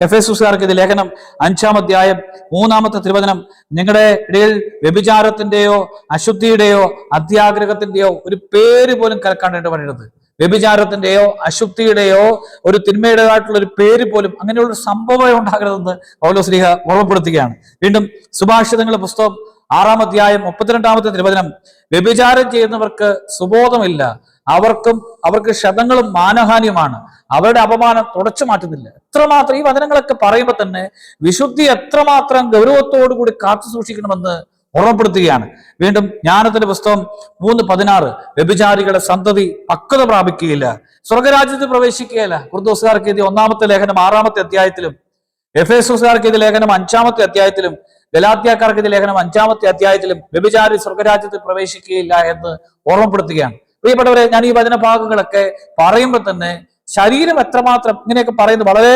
F S ഉസുകാർക്ക് ഇത് ലേഖനം അഞ്ചാം അധ്യായം മൂന്നാമത്തെ തിരുവചനം നിങ്ങളുടെ ഇടയിൽ വ്യഭിചാരത്തിന്റെയോ അശുദ്ധിയുടെയോ അത്യാഗ്രഹത്തിന്റെയോ ഒരു പേര് പോലും കലക്കാണ്ടേണ്ട പറയരുത്. വ്യഭിചാരത്തിന്റെയോ അശുദ്ധിയുടെയോ ഒരു തിന്മയുടേതായിട്ടുള്ള ഒരു പേര് പോലും അങ്ങനെയുള്ള സംഭവം ഉണ്ടാകരുതെന്ന് പൗലോസ്ലിഹ ഓർമ്മപ്പെടുത്തുകയാണ്. വീണ്ടും സുഭാഷിതങ്ങളുടെ പുസ്തകം ആറാം അധ്യായം മുപ്പത്തിരണ്ടാമത്തെ തിരുവചനം വ്യഭിചാരം ചെയ്യുന്നവർക്ക് സുബോധമില്ല അവർക്കും അവർക്ക് ക്ഷതങ്ങളും മാനഹാനിയുമാണ്. അവരുടെ അപമാനം തുടച്ചു മാറ്റുന്നില്ല. എത്രമാത്രം ഈ വചനങ്ങളൊക്കെ പറയുമ്പോൾ തന്നെ വിശുദ്ധി എത്രമാത്രം ഗൗരവത്തോടു കൂടി കാത്തു സൂക്ഷിക്കണമെന്ന് ഓർമ്മപ്പെടുത്തുകയാണ്. വീണ്ടും ജ്ഞാനത്തിന്റെ പുസ്തകം മൂന്ന് പതിനാറ്. വ്യഭിചാരികളുടെ സന്തതി പക്വത പ്രാപിക്കുകയില്ല. സ്വർഗരാജ്യത്തിൽ പ്രവേശിക്കുകയില്ല. കുർദോസുകാർക്ക് എഴുതിയ ഒന്നാമത്തെ ലേഖനം ആറാമത്തെ അധ്യായത്തിലും എഫ് എസുകാർക്ക് എഴുതിയ ലേഖനം അഞ്ചാമത്തെ അധ്യായത്തിലും ഗലാത്യാക്കാർക്ക് എഴുതിയ ലേഖനം അഞ്ചാമത്തെ അധ്യായത്തിലും വ്യഭിചാരി സ്വർഗരാജ്യത്തിൽ പ്രവേശിക്കുകയില്ല എന്ന് ഓർമ്മപ്പെടുത്തുകയാണ്. പ്രിയപ്പെട്ടവരെ ഞാൻ ഈ വചന ഭാഗങ്ങളൊക്കെ പറയുമ്പോൾ തന്നെ ശരീരം എത്രമാത്രം ഇങ്ങനെയൊക്കെ പറയുന്നത് വളരെ